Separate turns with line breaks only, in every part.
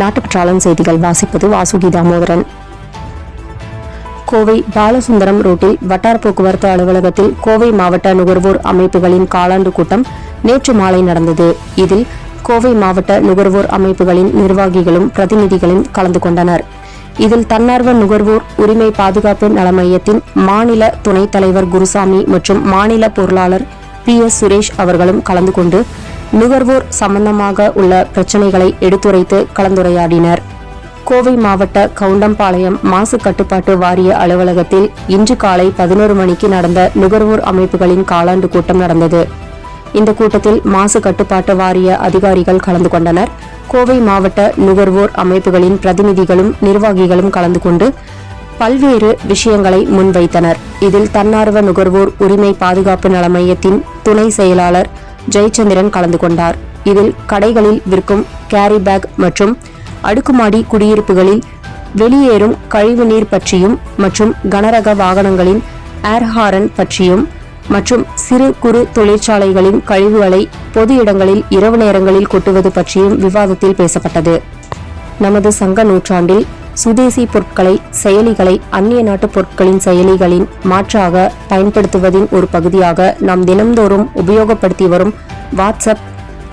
நாட்டுப்பற்றாளன் செய்திகள் வாசிப்பது வாசுகி தாமோதரன் கோவை பாலசுந்தரம் ரோட்டில் வட்டார போக்குவரத்து அலுவலகத்தில் கோவை மாவட்ட நுகர்வோர் அமைப்புகளின் காலாண்டு கூட்டம் நேற்று மாலை நடந்தது. இதில் கோவை மாவட்ட நுகர்வோர் அமைப்புகளின் நிர்வாகிகளும் பிரதிநிதிகளும் கலந்து கொண்டனர். இதில் தன்னார்வ நுகர்வோர் உரிமை பாதுகாப்பு நல மையத்தின் மாநில துணைத் தலைவர் குருசாமி மற்றும் மாநில பொருளாளர் பி எஸ் சுரேஷ் அவர்களும் கலந்து கொண்டு நுகர்வோர் சம்பந்தமாக உள்ள பிரச்சினைகளை எடுத்துரைத்து கலந்துரையாடினர். கோவை மாவட்ட கவுண்டம்பாளையம் மாசு கட்டுப்பாட்டு வாரிய அலுவலகத்தில் இன்று காலை பதினோரு மணிக்கு நடந்த நுகர்வோர் அமைப்புகளின் காலாண்டு கூட்டம் நடந்தது. இந்த கூட்டத்தில் மாசு கட்டுப்பாட்டு வாரிய அதிகாரிகள் கலந்து கொண்டனர். கோவை மாவட்ட நுகர்வோர் அமைப்புகளின் பிரதிநிதிகளும் நிர்வாகிகளும் கலந்து கொண்டு பல்வேறு விஷயங்களை முன்வைத்தனர். இதில் தன்னார்வ நுகர்வோர் உரிமை பாதுகாப்பு நல மையத்தின் துணை செயலாளர் ஜெயச்சந்திரன் கலந்து கொண்டார். இதில் கடைகளில் விற்கும் கேரி பேக் மற்றும் அடுக்குமாடி குடியிருப்புகளில் வெளியேறும் கழிவுநீர் பற்றியும் மற்றும் கனரக வாகனங்களின் ஏர்ஹாரன் பற்றியும் மற்றும் சிறு குறு தொழிற்சாலைகளின் கழிவுகளை பொது இடங்களில் இரவு நேரங்களில் கொட்டுவது பற்றியும் விவாதத்தில் பேசப்பட்டது. நமது சங்க நூற்றாண்டில் சுதேசி பொருட்களை செயலிகளை அந்நிய நாட்டு பொருட்களின் செயலிகளின் மாற்றாக பயன்படுத்துவதின் ஒரு பகுதியாக நாம் தினம்தோறும் உபயோகப்படுத்தி வரும் வாட்ஸ்அப்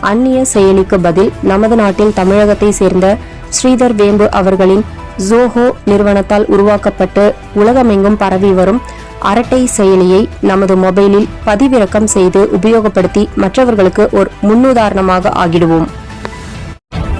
அந்நிய செயலிக்கு பதில் நமது நாட்டில் தமிழகத்தை சேர்ந்த ஸ்ரீதர் வேம்பு அவர்களின் ஜோஹோ நிறுவனத்தால் உருவாக்கப்பட்டு உலகமெங்கும் பரவி வரும் அரட்டை செயலியை நமது மொபைலில் பதிவிறக்கம் செய்து உபயோகப்படுத்தி மற்றவர்களுக்கு ஒரு முன்னுதாரணமாக ஆகிடுவோம்.